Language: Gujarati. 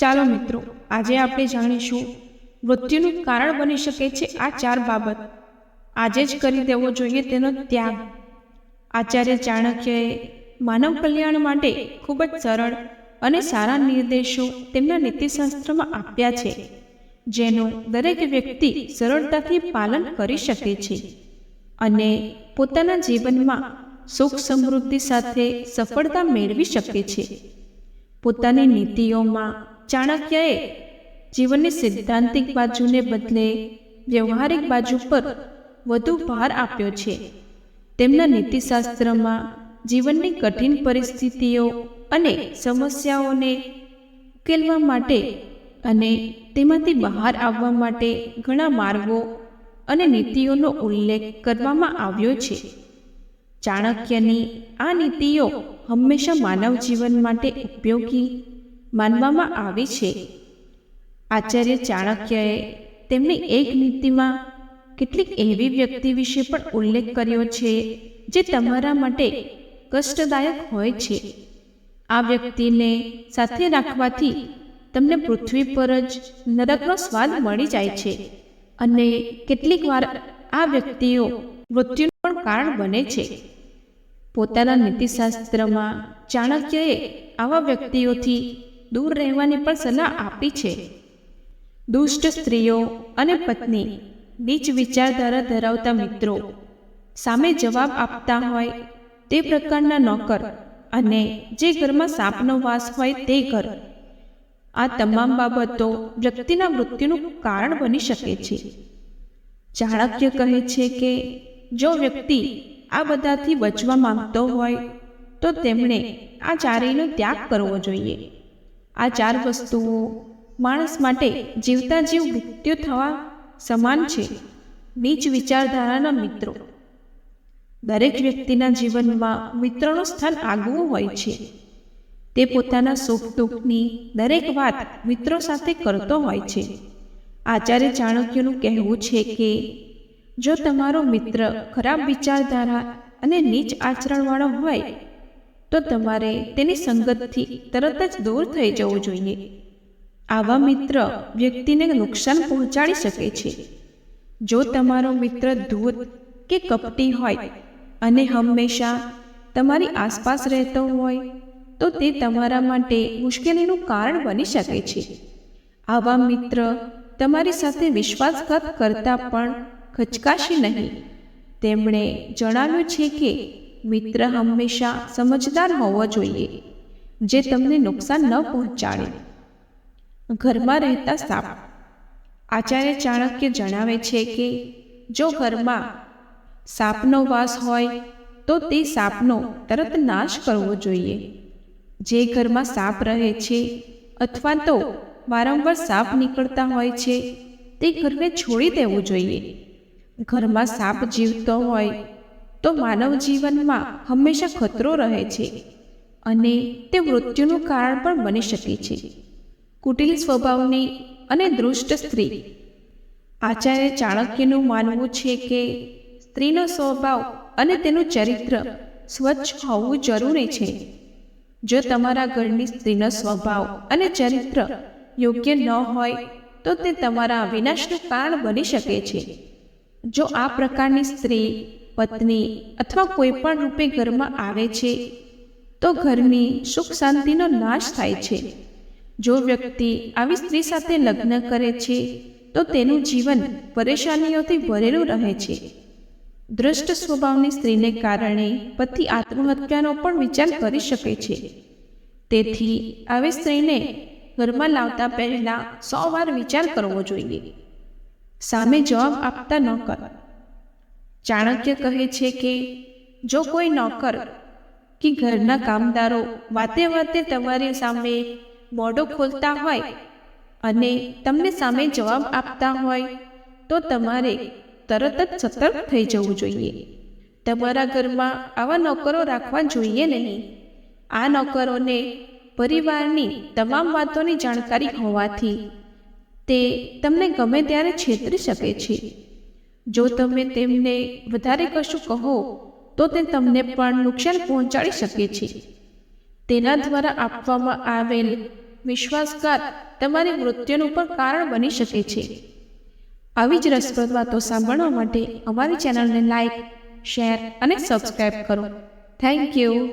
ચાલો મિત્રો, આજે આપણે જાણીશું મૃત્યુનું કારણ બની શકે છે આ ચાર બાબત. આજે જ કરી દેવો જોઈએ તેનો ત્યાગ. આચાર્ય ચાણક્યએ માનવ કલ્યાણ માટે ખૂબ જ સરળ અને સારા નિર્દેશો તેમના નીતિશાસ્ત્રમાં આપ્યા છે, જેનું દરેક વ્યક્તિ સરળતાથી પાલન કરી શકે છે અને પોતાના જીવનમાં સુખ સમૃદ્ધિ સાથે સફળતા મેળવી શકે છે. પોતાની નીતિઓમાં ચાણક્યએ જીવનની સિદ્ધાંતિક બાજુને બદલે વ્યવહારિક બાજુ પર વધુ ભાર આપ્યો છે. તેમના નીતિશાસ્ત્રમાં જીવનની કઠિન પરિસ્થિતિઓ અને સમસ્યાઓને ઉકેલવા માટે અને તેમાંથી બહાર આવવા માટે ઘણા માર્ગો અને નીતિઓનો ઉલ્લેખ કરવામાં આવ્યો છે. ચાણક્યની આ નીતિઓ હંમેશા માનવ જીવન માટે ઉપયોગી માનવામાં આવી છે. આચાર્ય ચાણક્યએ તેમની એક નીતિમાં કેટલીક એવી વ્યક્તિ વિશે પણ ઉલ્લેખ કર્યો છે જે તમારા માટે કષ્ટદાયક હોય છે. આ વ્યક્તિને સાથે રાખવાથી તમને પૃથ્વી પર જ નરકનો સ્વાદ મળી જાય છે. અને કેટલીક વાર આ વ્યક્તિઓ મૃત્યુનું પણ કારણ બને છે. પોતાના નીતિશાસ્ત્રમાં ચાણક્યએ આવા વ્યક્તિઓથી દૂર રહેવાની પણ સલાહ આપી છે. દુષ્ટ સ્ત્રીઓ અને પત્ની નીચ વિચારધારા ધરાવતા મિત્રો સામે જવાબ આપતા હોય તે પ્રકારના નોકર અને જે ઘરમાં સાપનો વાસ હોય તે ઘર. આ તમામ બાબતો વ્યક્તિના મૃત્યુનું કારણ બની શકે છે. ચાણક્ય કહે છે કે, જો વ્યક્તિ આ બધાથી બચવા માંગતો હોય, તો તેમણે આ ચારેયનો ત્યાગ કરવો જોઈએ. આ ચાર વસ્તુઓ માણસ માટે જીવતા જીવ મૃત્યુ થવા સમાન છે નીચ વિચારધારાના મિત્રો. દરેક વ્યક્તિના જીવનમાં મિત્રનું સ્થાન આગવું હોય છે. તે પોતાના સુખ દુઃખની દરેક વાત મિત્રો સાથે કરતો હોય છે. આચાર્ય ચાણક્યનું કહેવું છે કે, જો તમારો મિત્ર ખરાબ વિચારધારા અને નીચ આચરણવાળો હોય તો તમારે તેની સંગતથી તરત જ દૂર થઈ જવું જોઈએ. આવા મિત્ર વ્યક્તિને નુકસાન પહોંચાડી શકે છે. જો તમારો મિત્ર ધૂત કે કપટી હોય અને હંમેશા તમારી આસપાસ રહેતો હોય, તો તે તમારા માટે મુશ્કેલીનું કારણ બની શકે છે. આવા મિત્ર તમારી સાથે વિશ્વાસઘાત કરતા પણ ખચકાશે નહીં. તેમણે જણાવ્યું છે કે મિત્ર હંમેશા સમજદાર હોવો જોઈએ, જે તમને નુકસાન ન પહોંચાડે. ઘરમાં રહેતા સાપ. આચાર્ય ચાણક્ય જણાવે છે કે, જો ઘરમાં સાપનો વાસ હોય, તો તે સાપનો તરત નાશ કરવો જોઈએ. જે ઘરમાં સાપ રહે છે અથવા તો વારંવાર સાપ નીકળતા હોય છે, તે ઘરને છોડી દેવું જોઈએ. ઘરમાં સાપ જીવતો હોય તો માનવ જીવનમાં હંમેશા ખતરો રહે છે અને તે મૃત્યુનું કારણ પણ બની શકે છે. કુટિલ સ્વભાવની અને દૃષ્ટ સ્ત્રી. આચાર્ય ચાણક્યનું માનવું છે કે સ્ત્રીનો સ્વભાવ અને તેનું ચરિત્ર સ્વચ્છ હોવું જરૂરી છે. જો તમારા ઘરની સ્ત્રીનો સ્વભાવ અને ચરિત્ર યોગ્ય ન હોય, તો તે તમારા વિનાશનું કારણ બની શકે છે. જો આ પ્રકારની સ્ત્રી પત્ની અથવા કોઈ પણ રૂપે ઘરમાં આવે છે, તો ઘરની સુખ શાંતિનો નાશ થાય છે. જો વ્યક્તિ આવી સ્ત્રી સાથે લગ્ન કરે છે, તો તેનું જીવન પરેશાનીઓથી ભરેલું રહે છે. દ્રષ્ટ સ્વભાવની સ્ત્રીને કારણે પતિ આત્મહત્યાનો પણ વિચાર કરી શકે છે. તેથી આવી સ્ત્રીને ઘરમાં લાવતા પહેલા સો વાર વિચાર કરવો જોઈએ. સામે જવાબ આપતા નોકર ચાણક્ય કહે છે કે, જો કોઈ નોકર કે ઘરના કામદારો વાતે વાતે તમારી સામે મોઢો ખોલતા હોય અને તમને સામે જવાબ આપતા હોય, તો તમારે તરત જ સતર્ક થઈ જવું જોઈએ. તમારા ઘરમાં આવા નોકરો રાખવા જોઈએ નહીં. આ નોકરોને પરિવારની તમામ વાતોની જાણકારી હોવાથી તે તમને ગમે ત્યારે છેતરી શકે છે. જો તમે તેમને વધારે કશું કહો, તો તે તમને પણ નુકસાન પહોંચાડી શકે છે. તેના દ્વારા આપવામાં આવેલ વિશ્વાસઘાત તમારી મૃત્યુનું પણ કારણ બની શકે છે. આવી જ રસપ્રદ વાતો સાંભળવા માટે અમારી ચેનલને લાઈક, શેર અને સબસ્ક્રાઈબ કરો. Thank you.